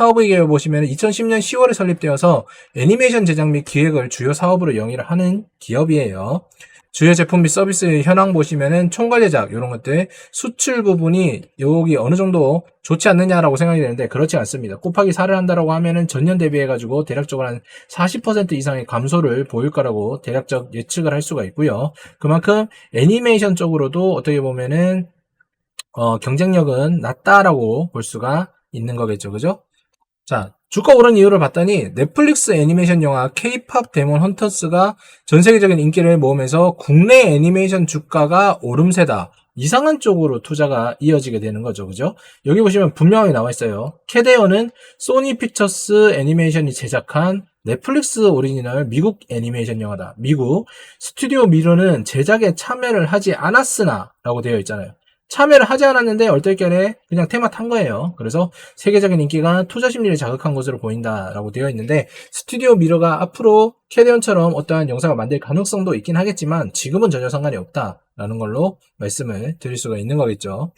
사업의 계획 보시면 2010년 10월에 설립되어서 애니메이션 제작 및 기획을 주요 사업으로 영위를 하는 기업이에요. 주요 제품 및 서비스 현황 보시면은 총괄 제작 이런 것들 수출 부분이 여기 어느 정도 좋지 않느냐라고 생각이 되는데 그렇지 않습니다. 곱하기 4를 한다라고 하면은 전년 대비해 가지고 대략적으로 한 40% 이상의 감소를 보일 거라고 대략적 예측을 할 수가 있고요. 그만큼 애니메이션 쪽으로도 어떻게 보면은 어, 경쟁력은 낮다라고 볼 수가 있는 거겠죠. 그죠? 자, 주가 오른 이유를 봤더니 넷플릭스 애니메이션 영화 K-팝 데몬 헌터스가 전 세계적인 인기를 모으면서 국내 애니메이션 주가가 오름세다. 이상한 쪽으로 투자가 이어지게 되는 거죠. 그죠? 여기 보시면 분명하게 나와 있어요. 캐데어는 소니 픽처스 애니메이션이 제작한 넷플릭스 오리지널 미국 애니메이션 영화다. 미국 스튜디오 미러는 제작에 참여를 하지 않았으나 라고 되어 있잖아요. 참여를 하지 않았는데 얼떨결에 그냥 테마 탄 거예요. 그래서 세계적인 인기가 투자 심리를 자극한 것으로 보인다라고 되어 있는데 스튜디오 미러가 앞으로 캐리언처럼 어떠한 영상을 만들 가능성도 있긴 하겠지만 지금은 전혀 상관이 없다라는 걸로 말씀을 드릴 수가 있는 거겠죠.